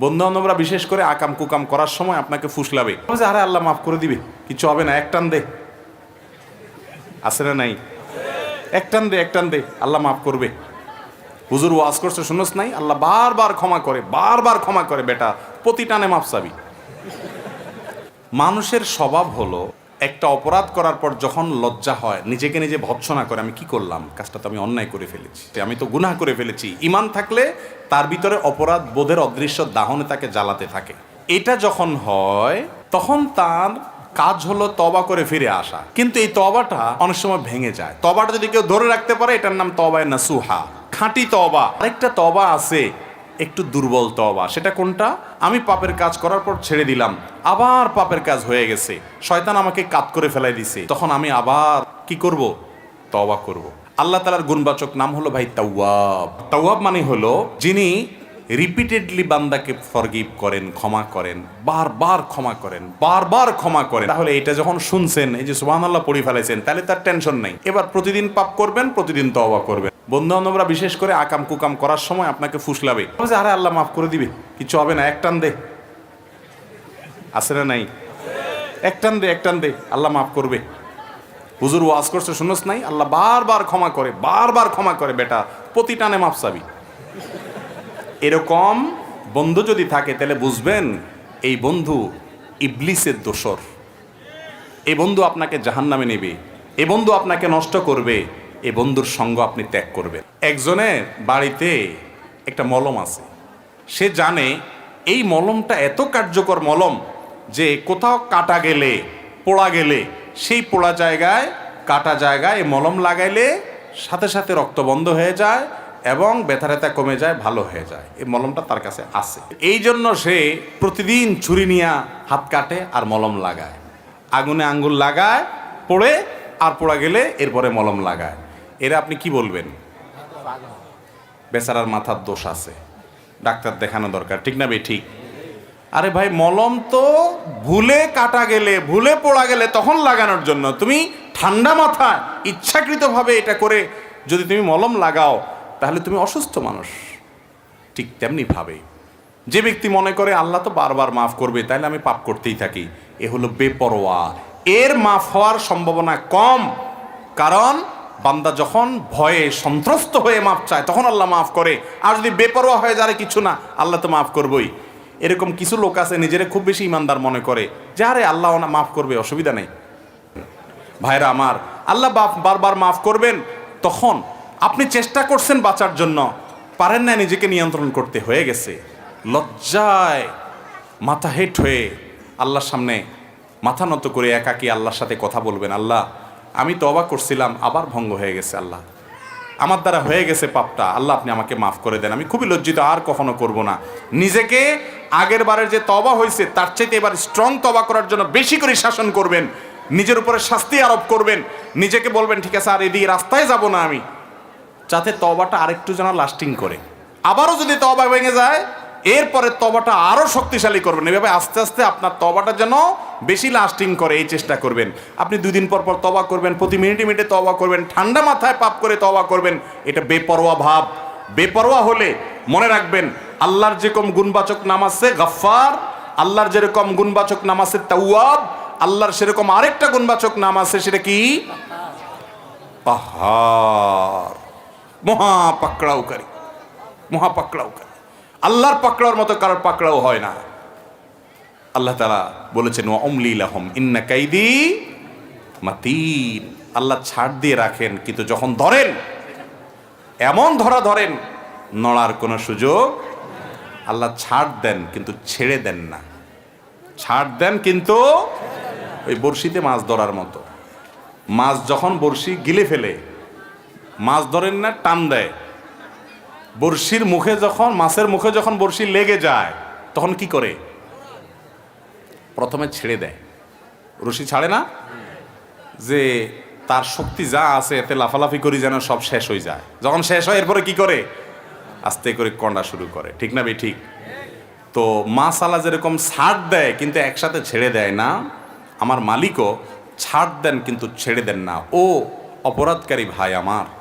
বন্ধু বান্ধবরা বিশেষ করে আকাম কুকাম করার সময় আপনাকে ফুসলাবে। যে, আরে আল্লাহ মাফ করে দিবে। কিছু হবে না এক টান দে। আছে না নাই? একটান দে একটান দে আল্লাহ মাফ করবে। হুজুর ওয়াজ করছে শুনোস নাই? আল্লাহ বারবার ক্ষমা করে বারবার ক্ষমা করে বেটা। প্রতি টানে মাফ চাবি। মানুষের স্বভাব হলো একটা অপরাধ করার পর যখন লজ্জা হয়, নিজেকে নিজে ভৎসনা করে, আমি কি করলাম? কাজটা তো আমি অন্যায় করে ফেলেছি। আমি তো গুনাহ করে ফেলেছি। ইমান থাকলে তার ভিতরে অপরাধ বোধের অদৃশ্য দাহনে তাকে জ্বালাতে থাকে। এটা যখন হয়, তখন তার কাজ হলো তবা করে ফিরে আসা। কিন্তু এই তবাটা অনেক সময় ভেঙে যায়। তবাটা যদি কেউ ধরে রাখতে পারে, এটার নাম তবায় না সুহা খাঁটি তবা আরেকটা তবা আছে একটু দুর্বল তবা সেটা কোনটা? আমি পাপের কাজ করার পর ছেড়ে দিলাম। আবার পাপের কাজ হয়ে গেছে। শয়তান আমাকে কাত করে ফেলাই দিছে। তখন আমি আবার কি করব? তবা করব। আল্লাহ তালার গুণবাচক নাম হলো ভাই তাওয়াব। তাওয়াব মানে হলো যিনি রিপিটেডলি বান্দাকে ফরগিভ করেন ক্ষমা করেন বারবার ক্ষমা করেন বারবার ক্ষমা করেন। তাহলে এটা যখন শুনছেন এই যে সুবহান আল্লাহ পড়ি ফেলেছেন তাহলে তার টেনশন নাই। এবার প্রতিদিন পাপ করবেন প্রতিদিন তো তওবা করবেন। বন্ধু বান্ধবরা বিশেষ করে আকাম কুকাম করার সময় আপনাকে ফুসলাবে। যে, আরে আল্লাহ মাফ করে দিবে কিছু হবে না এক টান দে। আছে না নাই? এক টান দে এক টান দে আল্লাহ মাফ করবে। হুজুর ওয়াজ করছে শুনোস নাই? আল্লাহ বারবার ক্ষমা করে বারবার ক্ষমা করে বেটা প্রতি টানে মাফ চাবি। এরকম বন্ধু যদি থাকে, তাহলে বুঝবেন এই বন্ধু ইবলিসের দোসর এই বন্ধু আপনাকে জাহান্নামে নেবে এ বন্ধু আপনাকে নষ্ট করবে এ বন্ধুর সঙ্গ আপনি ত্যাগ করবেন। একজনের বাড়িতে একটা মলম আছে, সে জানে এই মলমটা এত কার্যকর মলম যে কোথাও কাটা গেলে, পোড়া গেলে, সেই পোড়া জায়গায়, কাটা জায়গায় মলম লাগাইলে সাথে সাথে রক্ত বন্ধ হয়ে যায় এবং ব্যথা ট্যাথা কমে যায়, ভালো হয়ে যায়। এই মলমটা তার কাছে আছে। এই জন্য সে প্রতিদিন ছুরি নিয়ে হাত কাটে আর মলম লাগায়। আগুনে আঙ্গুল লাগায়, পড়ে আর পোড়া গেলে এরপরে মলম লাগায়। এরা আপনি কি বলবেন? বেচারার মাথার দোষ আছে। ডাক্তার দেখানো দরকার, ঠিক না বে ঠিক। আরে ভাই, মলম তো ভুলে কাটা গেলে, ভুলে পোড়া গেলে তখন লাগানোর জন্য। তুমি ঠান্ডা মাথা ইচ্ছাকৃতভাবে এটা করে যদি তুমি মলম লাগাও তাহলে তুমি অসুস্থ মানুষ। ঠিক তেমনি ভাবে। যে ব্যক্তি মনে করে, আল্লাহ তো বারবার মাফ করবে তাহলে আমি পাপ করতেই থাকি। এ হলো বেপরোয়া। এর মাফ হওয়ার সম্ভাবনা কম। কারণ বান্দা যখন ভয়ে সন্ত্রস্ত হয়ে মাফ চায়, তখন আল্লাহ মাফ করে। আর যদি বেপরোয়া হয়ে যারে কিছু না, আল্লাহ তো মাফ করবই। এরকম কিছু লোক আছে, নিজেরা খুব বেশি ইমানদার মনে করে যে, আরে আল্লাহ মাফ করবে, অসুবিধা নেই। ভাইরা আমার, আল্লাহ বাপ, বারবার মাফ করবেন? তখন আপনি চেষ্টা করছেন বাঁচার জন্য, পারেন না নিজেকে নিয়ন্ত্রণ করতে, হয়ে গেছে। লজ্জায় মাথা হেট হয়ে আল্লাহর সামনে মাথা নত করে একাকি আল্লাহর সাথে কথা বলবেন, আল্লাহ, আমি তো অবাক করছিলাম, আবার ভঙ্গ হয়ে গেছে, আল্লাহ। আমার দ্বারা হয়ে গেছে পাপটা, আল্লাহ আপনি আমাকে মাফ করে দেন। আমি খুবই লজ্জিত, আর কখনো করব না। নিজেকে আগের বারের যে তবা হয়েছে, তার চাইতে এবার স্ট্রং তবা করার জন্য বেশি করে শাসন করবেন। নিজের উপরে শাস্তি আরোপ করবেন। নিজেকে বলবেন, ঠিক আছে, আর এদিকে রাস্তায় যাব না আমি। যাতে তবাটা আরেকটু যেন লাস্টিং করে। আবারও যদি তবা ভেঙে যায়, এরপরে তবাটা আরও শক্তিশালী করবেন। এভাবে আস্তে আস্তে আপনার তবাটা যেন বেশি লাস্টিং করে, এই চেষ্টা করবেন। আপনি দুই দিন পর পর তবা করবেন, প্রতি মিনিটে মিনিটে তবা করবেন, ঠান্ডা মাথায় পাপ করে তবা করবেন। এটা বেপরোয়া ভাব। বেপরোয়া হলে মনে রাখবেন, আল্লাহর যেরকম গুণবাচক নাম আছে গফফার, আল্লাহর যেরকম গুণবাচক নাম আছে তাওয়াব, আল্লাহর সেরকম আরেকটা গুণবাচক নাম আছে সেটা কি? পাহাড়। মহা পাকড়াওকারী মহা পাকড়াওকারী আল্লাহর পাকড়াওর মতো কারোর পাকড়াও হয় না। আল্লাহ তালা বলেছেন ও অমলি লাহম, ইন্না কাইদি মাতিন। আল্লাহ ছাড় দিয়ে রাখেন, কিন্তু যখন ধরেন, এমন ধরা ধরেন, নড়ার কোনো সুযোগ আল্লাহ ছাড় দেন, কিন্তু ছেড়ে দেন না। ছাড় দেন কিন্তু ওই বড়শিতে মাছ ধরার মতো। মাছ যখন বড়শি গিলে ফেলে মাছ ধরেন না, টান দেয়। বড়শির মুখে যখন, মাছের মুখে যখন বড়শি লেগে যায়, তখন কি করে? প্রথমে ছেড়ে দেয়। রশি ছাড়ে না? যে তার শক্তি যা আছে, এতে লাফালাফি করি যেন সব শেষ হয়ে যায়। যখন শেষ হয়, এরপরে কি করে? আস্তে করে কন্ডা শুরু করে। ঠিক না বে, ঠিক? তো মাছ আলা যেরকম ছাড় দেয়, কিন্তু একসাথে ছেড়ে দেয় না, আমার মালিকও ছাড় দেন, কিন্তু ছেড়ে দেন না। ও অপরাধকারী ভাই আমার।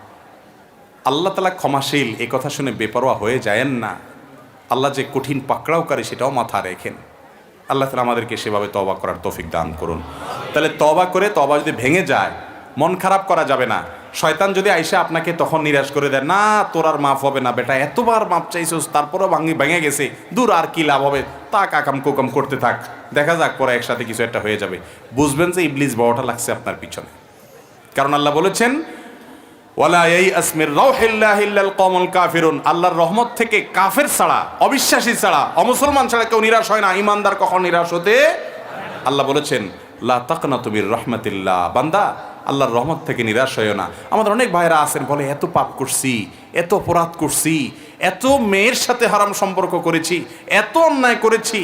আল্লাহ তালা ক্ষমাশীল, এ কথা শুনে বেপরোয়া হয়ে যায়েন না। আল্লাহ যে কঠিন পাকড়াওকারী সেটাও মাথা রেখেন। আল্লাহ তালা আমাদেরকে সেভাবে তবা করার তৌফিক দান করুন। তাহলে তবা করে তবা যদি ভেঙে যায়, মন খারাপ করা যাবে না। শয়তান যদি আইসে আপনাকে তখন নিরাশ করে দেয়, না, তোর আর মাফ হবে না বেটা, এতবার মাপ চাইছিস, তারপরও ভাঙি, ভেঙে গেছে, দূর আর কি লাভ হবে? তা কাকাম কোকাম করতে থাক। দেখা যাক, পরে একসাথে কিছু একটা হয়ে যাবে। বুঝবেন যে ইবলিস বড়টা লাগছে আপনার পিছনে। কারণ আল্লাহ বলেছেন ওয়ালা এই আসমির রাউহিল্লাহিল্লাল কমল কাফিরুন। আল্লাহর রহমত থেকে কাফের ছাড়া, অবিশ্বাসী ছাড়া, অমুসলমান ছাড়া কেউ নিরাশ হয় না ইমানদার কখন নিরাশ হতে আল্লাহ বলেছেন, লা তাকনা তুমির রহমাতিল্লাহ। বান্দা, আল্লাহর রহমত থেকে নিরাশ হইও না। আমাদের অনেক ভাইরা আছেন, বলে, এত পাপ করছি, এত অপরাধ করছি, এত মেয়ের সাথে হারাম সম্পর্ক করেছি, এত অন্যায় করেছি,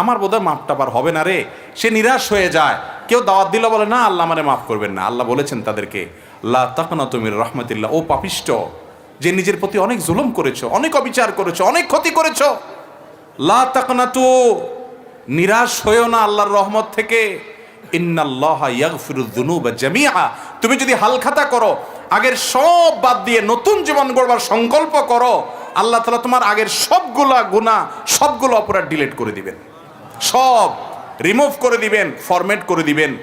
আমার বোধহয় মাপটা পার হবে না রে। সে নিরাশ হয়ে যায়। কেউ দাওয়াত দিল, বলে, না, আল্লাহ মানে মাফ করবেন না। আল্লাহ বলেছেন তাদেরকে লা তাকনা তুমির রহমতিল্লাহ। ও পাপিষ্ট, যে নিজের প্রতি অনেক জুলুম করেছ, অনেক অবিচার করেছ, অনেক ক্ষতি করেছ, লা তাকনা তু নিরাশ হয়েও না আল্লাহর রহমত থেকে। তুমি যদি হালখাতা করো, আগের সব বাদ দিয়ে নতুন জীবন গড়বার সংকল্প করো, আল্লাহ তালা তোমার আগের সবগুলা গুনাহ, সবগুলো অপরাধ ডিলিট করে দিবেন। সব রিমুভ করে দিবেন ফরম্যাট করে দিবেন।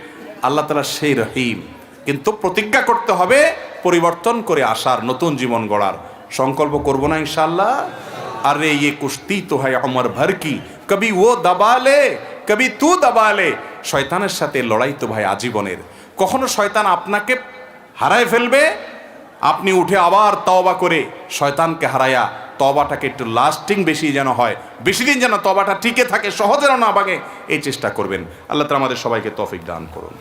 আল্লাহ তালা সেই রহিম। কিন্তু প্রতিজ্ঞা করতে হবে পরিবর্তন করে আসার, নতুন জীবন গড়ার। সংকল্প করব না ইনশাল্লাহ আরে ইয়ে কুস্তি তো হয় অমর ভর কি। কবি ও দাবালে কবি তু দাবালে শয়তানের সাথে লড়াই তো ভাই আজীবনের। কখনো শয়তান আপনাকে হারায় ফেলবে? আপনি উঠে আবার তওবা করে শয়তানকে হারায়া তবাটাকে একটু লাস্টিং বেশি যেন হয়। বেশি দিন যেন তবাটা টিকে থাকে, সহজে না ভাঙে, এই চেষ্টা করবেন। আল্লাহ তালা আমাদের সবাইকে তফিক দান করুন।